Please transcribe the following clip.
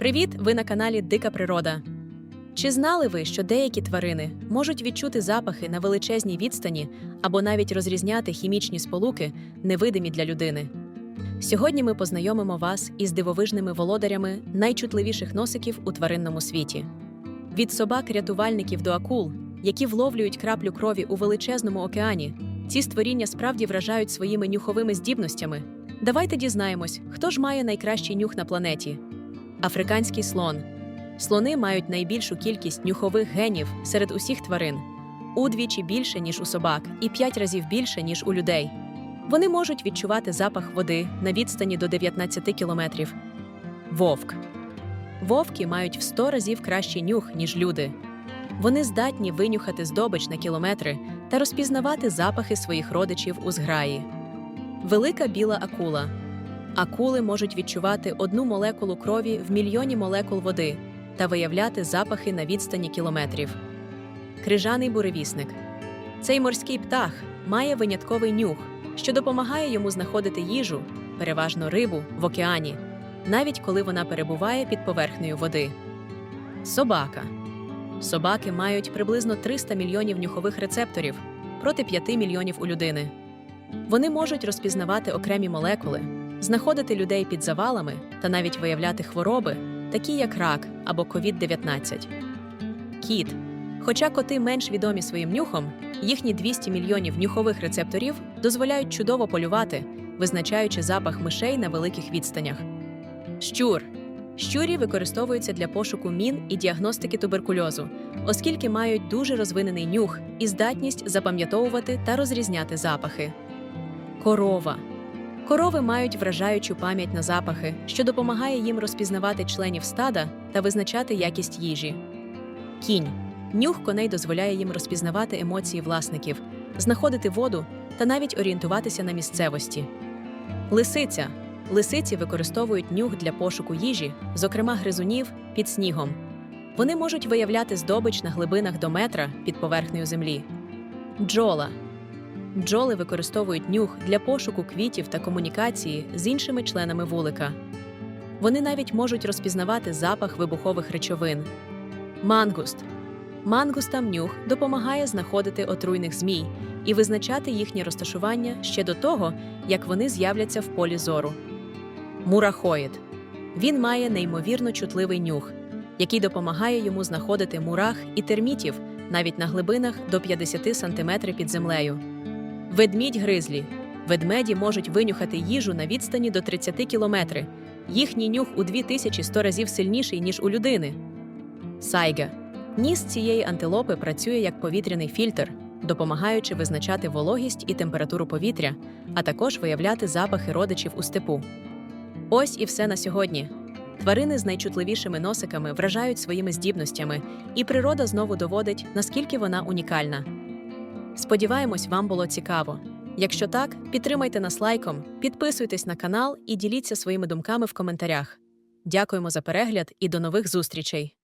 Привіт! Ви на каналі Дика Природа. Чи знали ви, що деякі тварини можуть відчути запахи на величезній відстані або навіть розрізняти хімічні сполуки, невидимі для людини? Сьогодні ми познайомимо вас із дивовижними володарями найчутливіших носиків у тваринному світі. Від собак-рятувальників до акул, які вловлюють краплю крові у величезному океані, ці створіння справді вражають своїми нюховими здібностями. Давайте дізнаємось, хто ж має найкращий нюх на планеті. Африканський слон. Слони мають найбільшу кількість нюхових генів серед усіх тварин, удвічі більше, ніж у собак, і п'ять разів більше, ніж у людей. Вони можуть відчувати запах води на відстані до 19 кілометрів. Вовк. Вовки мають в 100 разів кращий нюх, ніж люди. Вони здатні винюхати здобич на кілометри та розпізнавати запахи своїх родичів у зграї. Велика біла акула. Акули можуть відчувати одну молекулу крові в мільйоні молекул води та виявляти запахи на відстані кілометрів. Крижаний буревісник. Цей морський птах має винятковий нюх, що допомагає йому знаходити їжу, переважно рибу, в океані, навіть коли вона перебуває під поверхнею води. Собака. Собаки мають приблизно 300 мільйонів нюхових рецепторів проти 5 мільйонів у людини. Вони можуть розпізнавати окремі молекули, знаходити людей під завалами та навіть виявляти хвороби, такі як рак або COVID-19. Кіт. Хоча коти менш відомі своїм нюхом, їхні 200 мільйонів нюхових рецепторів дозволяють чудово полювати, визначаючи запах мишей на великих відстанях. Щур. Щурі використовуються для пошуку мін і діагностики туберкульозу, оскільки мають дуже розвинений нюх і здатність запам'ятовувати та розрізняти запахи. Корова. Корови мають вражаючу пам'ять на запахи, що допомагає їм розпізнавати членів стада та визначати якість їжі. Кінь. Нюх коней дозволяє їм розпізнавати емоції власників, знаходити воду та навіть орієнтуватися на місцевості. Лисиця. Лисиці використовують нюх для пошуку їжі, зокрема гризунів, під снігом. Вони можуть виявляти здобич на глибинах до метра під поверхнею землі. Бджола. Бджоли використовують нюх для пошуку квітів та комунікації з іншими членами вулика. Вони навіть можуть розпізнавати запах вибухових речовин. Мангуст. Мангустам нюх допомагає знаходити отруйних змій і визначати їхнє розташування ще до того, як вони з'являться в полі зору. Мурахоїд. Він має неймовірно чутливий нюх, який допомагає йому знаходити мурах і термітів навіть на глибинах до 50 см під землею. Ведмідь гризлі. Ведмеді можуть винюхати їжу на відстані до 30 кілометри. Їхній нюх у 2100 разів сильніший, ніж у людини. Сайга. Ніс цієї антилопи працює як повітряний фільтр, допомагаючи визначати вологість і температуру повітря, а також виявляти запахи родичів у степу. Ось і все на сьогодні. Тварини з найчутливішими носиками вражають своїми здібностями, і природа знову доводить, наскільки вона унікальна. Сподіваємось, вам було цікаво. Якщо так, підтримайте нас лайком, підписуйтесь на канал і діліться своїми думками в коментарях. Дякуємо за перегляд і до нових зустрічей!